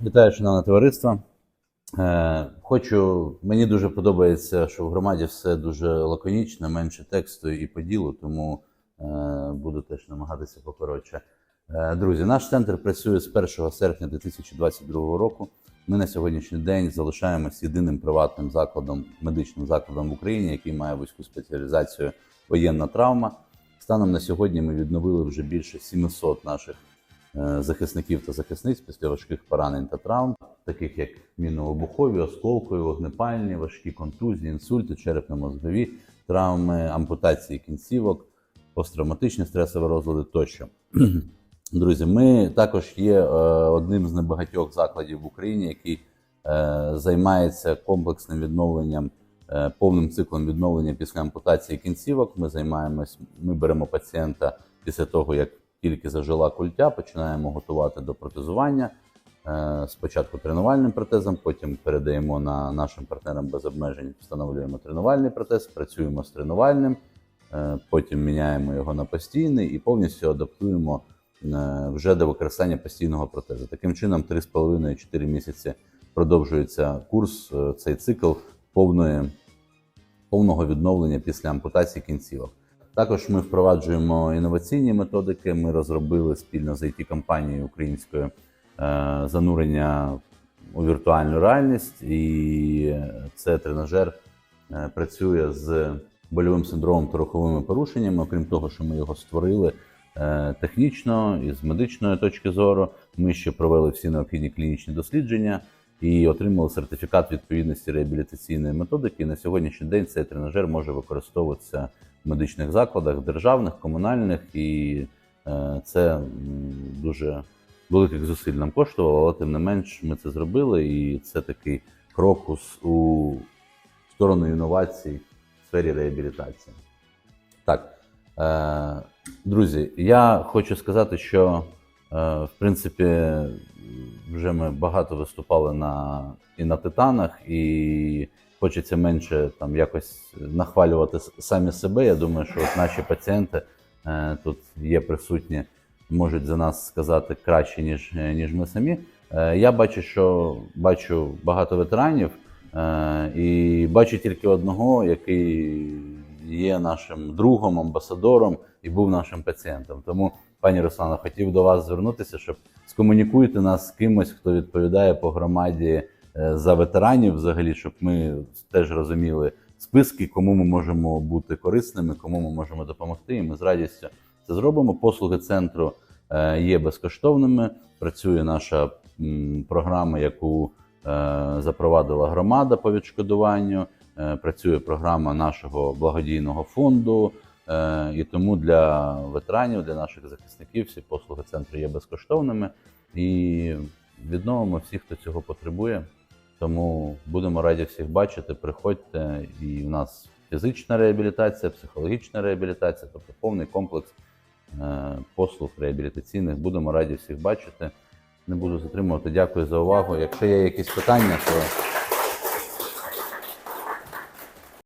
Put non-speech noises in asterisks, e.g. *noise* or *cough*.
Вітаю, шановне товариство. Е, Хочу, мені дуже подобається, що в громаді все дуже лаконічно, менше тексту і по ділу, тому е, буду теж намагатися покоротше. Е, Друзі, наш центр працює з 1 серпня 2022 року. Ми на сьогоднішній день залишаємось єдиним приватним закладом, медичним закладом в Україні, який має вузьку спеціалізацію воєнна травма. Станом на сьогодні ми відновили вже більше 700 наших захисників та захисниць після важких поранень та травм, таких як мінно-вибухові, осколкові, вогнепальні, важкі контузії, інсульти, черепно-мозгові, травми, ампутації кінцівок, посттравматичні стресові розлади тощо. *clears throat* Друзі, ми також є е, одним з небагатьох закладів в Україні, який е, займається комплексним відновленням, е, повним циклом відновлення після ампутації кінцівок. Ми займаємось, ми беремо пацієнта після того, як тільки зажила культя, починаємо готувати до протезування. Е, Спочатку тренувальним протезом, потім передаємо на нашим партнерам без обмежень, встановлюємо тренувальний протез, працюємо з тренувальним, е, потім міняємо його на постійний і повністю адаптуємо е, вже до використання постійного протезу. Таким чином, 3,5-4 місяці продовжується курс, цей цикл повної, повного відновлення після ампутації кінцівок. Також ми впроваджуємо інноваційні методики. Ми розробили спільно з it компанією українською е, занурення у віртуальну реальність, і це тренажер е, працює з больовим синдромом та руховими порушеннями. Окрім того, що ми його створили е, технічно і з медичної точки зору, ми ще провели всі необхідні клінічні дослідження і отримали сертифікат відповідності реабілітаційної методики. І на сьогоднішній день цей тренажер може використовуватися в медичних закладах, державних, комунальних, і е, це дуже великих зусиль нам коштувало, але тим не менш ми це зробили, і це такий крок у, сторону інновацій в сфері реабілітації. Так, е, друзі, я хочу сказати, що е, в принципі вже ми багато виступали на і на титанах, і хочеться менше там якось нахвалювати самі себе. Я думаю, що от наші пацієнти е, тут є присутні, можуть за нас сказати краще, ніж, е, ніж ми самі. Е, я бачу, що бачу багато ветеранів, е, і бачу тільки одного, який є нашим другом, амбасадором і був нашим пацієнтом. Тому, пані Руслана, хотів до вас звернутися, щоб скомунікуйте нас з кимось, хто відповідає по громаді е, за ветеранів, взагалі, щоб ми теж розуміли списки, кому ми можемо бути корисними, кому ми можемо допомогти. І ми з радістю це зробимо. Послуги центру е, є безкоштовними. Працює наша програма, яку е, запровадила громада по відшкодуванню. Працює програма нашого благодійного фонду. Е, І тому для ветеранів, для наших захисників всі послуги центру є безкоштовними і відновимо всіх, хто цього потребує. Тому будемо раді всіх бачити. Приходьте, і у нас фізична реабілітація, психологічна реабілітація, тобто повний комплекс е, послуг реабілітаційних. Будемо раді всіх бачити. Не буду затримувати. Дякую за увагу. Якщо є якісь питання, то